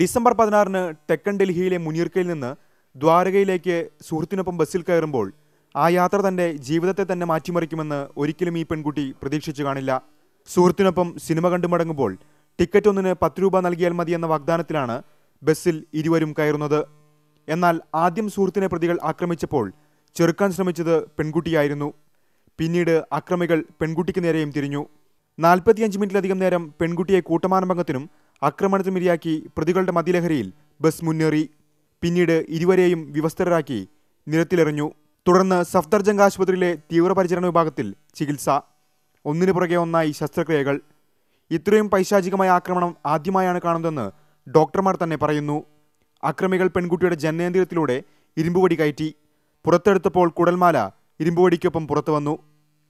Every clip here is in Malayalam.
ഡിസംബർ പതിനാറിന് തെക്കൻ ഡൽഹിയിലെ മുനീർക്കയിൽ നിന്ന് ദ്വാരകയിലേക്ക് സുഹൃത്തിനൊപ്പം ബസ്സിൽ കയറുമ്പോൾ ആ യാത്ര തന്റെ ജീവിതത്തെ തന്നെ മാറ്റിമറിക്കുമെന്ന് ഒരിക്കലും ഈ പെൺകുട്ടി പ്രതീക്ഷിച്ചു കാണില്ല. സുഹൃത്തിനൊപ്പം സിനിമ കണ്ടു മടങ്ങുമ്പോൾ ടിക്കറ്റ് ഒന്നിന് പത്ത് രൂപ നൽകിയാൽ മതി എന്ന വാഗ്ദാനത്തിലാണ് ബസ്സിൽ ഇരുവരും കയറുന്നത്. എന്നാൽ ആദ്യം സുഹൃത്തിനെ പ്രതികൾ ആക്രമിച്ചപ്പോൾ ചെറുക്കാൻ ശ്രമിച്ചത് പെൺകുട്ടിയായിരുന്നു. പിന്നീട് അക്രമികൾ പെൺകുട്ടിക്ക് നേരെയും തിരിഞ്ഞു. നാൽപ്പത്തിയഞ്ച് മിനിറ്റിലധികം നേരം പെൺകുട്ടിയെ കൂട്ടമാനഭംഗത്തിനും ആക്രമണത്തിനും ഇരയാക്കി പ്രതികളുടെ മദ്യലഹരിയിൽ ബസ് മുന്നേറി. പിന്നീട് ഇരുവരെയും വിവസ്ത്രരാക്കി നിരത്തിലെറിഞ്ഞു. തുടർന്ന് സഫ്ദർജംഗ് ആശുപത്രിയിലെ തീവ്രപരിചരണ വിഭാഗത്തിൽ ചികിത്സ. ഒന്നിനു പുറകെ ഒന്നായി ശസ്ത്രക്രിയകൾ. ഇത്രയും പൈശാചികമായ ആക്രമണം ആദ്യമായാണ് കാണുന്നതെന്ന് ഡോക്ടർമാർ തന്നെ പറയുന്നു. അക്രമികൾ പെൺകുട്ടിയുടെ ജനനേന്ദ്രിയത്തിലൂടെ ഇരുമ്പുവടി കയറ്റി. പുറത്തെടുത്തപ്പോൾ കുടൽമാല ഇരുമ്പുവടിക്കൊപ്പം പുറത്തു വന്നു.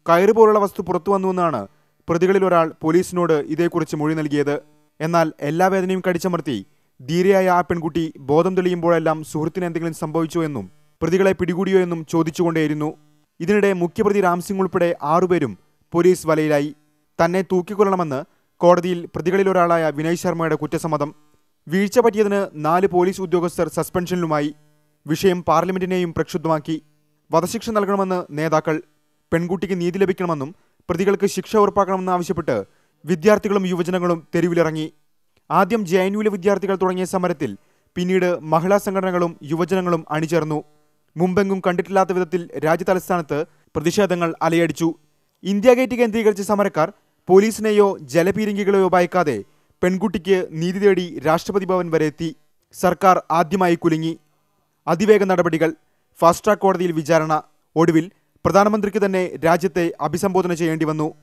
കയറ് പോലുള്ള വസ്തു പുറത്തു വന്നുവെന്നാണ് പ്രതികളിൽ ഒരാൾ പോലീസിനോട് ഇതേക്കുറിച്ച് മൊഴി നൽകിയത്. എന്നാൽ എല്ലാ വേദനയും കടിച്ചമർത്തി ധീരയായ ആ പെൺകുട്ടി ബോധം തെളിയുമ്പോഴെല്ലാം സുഹൃത്തിന് എന്തെങ്കിലും സംഭവിച്ചോ എന്നും പ്രതികളെ പിടികൂടിയോ എന്നും ചോദിച്ചുകൊണ്ടേയിരുന്നു. ഇതിനിടെ മുഖ്യപ്രതി രാംസിംഗ് ഉൾപ്പെടെ ആറുപേരും പോലീസ് വലയിലായി. തന്നെ തൂക്കിക്കൊല്ലണമെന്ന് കോടതിയിൽ പ്രതികളിലൊരാളായ വിനയ് ശർമ്മയുടെ കുറ്റസമ്മതം. വീഴ്ച പറ്റിയതിന് നാല് പോലീസ് ഉദ്യോഗസ്ഥർ സസ്പെൻഷനിലുമായി. വിഷയം പാർലമെന്റിനെയും പ്രക്ഷുബ്ധമാക്കി. വധശിക്ഷ നൽകണമെന്ന് നേതാക്കൾ. പെൺകുട്ടിക്ക് നീതി ലഭിക്കണമെന്നും പ്രതികൾക്ക് ശിക്ഷ ഉറപ്പാക്കണമെന്ന് ആവശ്യപ്പെട്ട് വിദ്യാർത്ഥികളും യുവജനങ്ങളും തെരുവിലിറങ്ങി. ആദ്യം ജെ എൻ വിദ്യാർത്ഥികൾ തുടങ്ങിയ സമരത്തിൽ പിന്നീട് മഹിളാ സംഘടനകളും യുവജനങ്ങളും അണിചേർന്നു. മുമ്പെങ്ങും കണ്ടിട്ടില്ലാത്ത വിധത്തിൽ രാജ്യതലസ്ഥാനത്ത് പ്രതിഷേധങ്ങൾ അലയടിച്ചു. ഇന്ത്യ ഗേറ്റ് കേന്ദ്രീകരിച്ച സമരക്കാർ പോലീസിനെയോ ജലപീരങ്കികളെയോ ഭയക്കാതെ പെൺകുട്ടിക്ക് നീതി തേടി രാഷ്ട്രപതി ഭവൻ വരെ എത്തി. സർക്കാർ ആദ്യമായി കുലുങ്ങി. അതിവേഗ നടപടികൾ. ഫാസ്റ്റ് ട്രാക്ക് കോടതിയിൽ വിചാരണ. ഒടുവിൽ പ്രധാനമന്ത്രിക്ക് തന്നെ രാജ്യത്തെ അഭിസംബോധന ചെയ്യേണ്ടി വന്നു.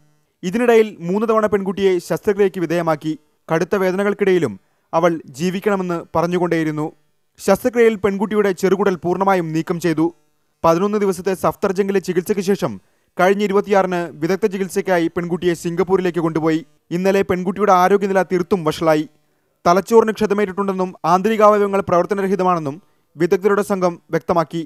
ഇതിനിടയിൽ മൂന്ന് തവണ പെൺകുട്ടിയെ ശസ്ത്രക്രിയയ്ക്ക് വിധേയമാക്കി കടുത്ത വേദനകൾക്കിടയിലും അവൾ ജീവിക്കണമെന്ന് പറഞ്ഞുകൊണ്ടേയിരുന്നു. ശസ്ത്രക്രിയയിൽ പെൺകുട്ടിയുടെ ചെറുകുടൽ പൂർണമായും നീക്കം ചെയ്തു. പതിനൊന്ന് ദിവസത്തെ സഫ്തർജംഗിലെ ചികിത്സയ്ക്ക് ശേഷം കഴിഞ്ഞ ഇരുപത്തിയാറിന് വിദഗ്ധ ചികിത്സയ്ക്കായി പെൺകുട്ടിയെ സിംഗപ്പൂരിലേക്ക് കൊണ്ടുപോയി. ഇന്നലെ പെൺകുട്ടിയുടെ ആരോഗ്യനില തീർത്തും വഷളായി. തലച്ചോറിന് ക്ഷതമേറ്റിട്ടുണ്ടെന്നും ആന്തരികാവയവങ്ങൾ പ്രവർത്തനരഹിതമാണെന്നും വിദഗ്ധരുടെ സംഘം വ്യക്തമാക്കി.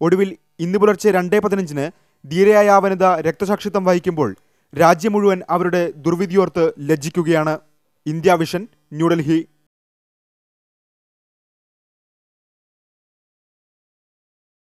ഒടുവിൽ ഇന്ന് പുലർച്ചെ രണ്ടേ പതിനഞ്ചിന് ധീരയായ വനിത രക്തസാക്ഷിത്വം വഹിക്കുമ്പോൾ രാജ്യം മുഴുവൻ അവരുടെ ദുർവിധിയോർത്ത് ലജ്ജിക്കുകയാണ് ഇന്ത്യ വിഷൻ ന്യൂഡൽഹി